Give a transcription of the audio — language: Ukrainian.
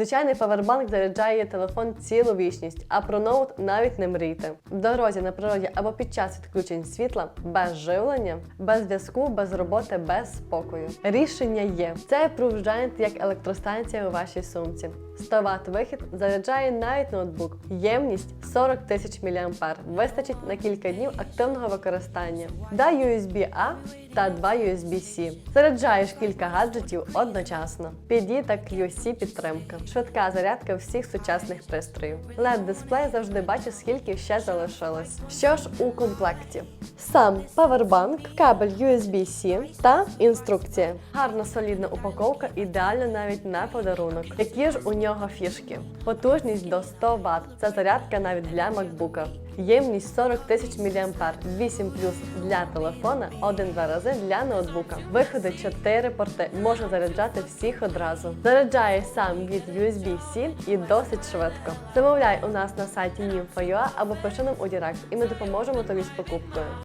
Звичайний павербанк заряджає телефон цілу вічність, а про ноут навіть не мрійте. В дорозі на природі або під час відключень світла без живлення, без зв'язку, без роботи, без спокою. Рішення є. Це Proof Giant як електростанція у вашій сумці. 100 Вт вихід заряджає навіть ноутбук. Ємність 40 тисяч мА. Вистачить на кілька днів активного використання. Два USB-A та два USB-C. Заряджаєш кілька гаджетів одночасно. PD та QC підтримка. Швидка зарядка всіх сучасних пристроїв. led дисплей завжди бачить, скільки ще залишилось. Що ж у комплекті? Сам павербанк, кабель USB-C та інструкція. Гарна солідна упаковка, ідеальна навіть на подарунок. Які ж у нього фішки? Потужність до 100 Вт. Це зарядка навіть для MacBook. Ємність 40 тисяч мА, 8 плюс для телефона, 1-2 рази для ноутбука. Виходи 4 порти, можна заряджати всіх одразу. Заряджає сам від USB-C і досить швидко. Замовляй у нас на сайті Nympho.ua або пиши нам у Директ, і ми допоможемо тобі з покупкою.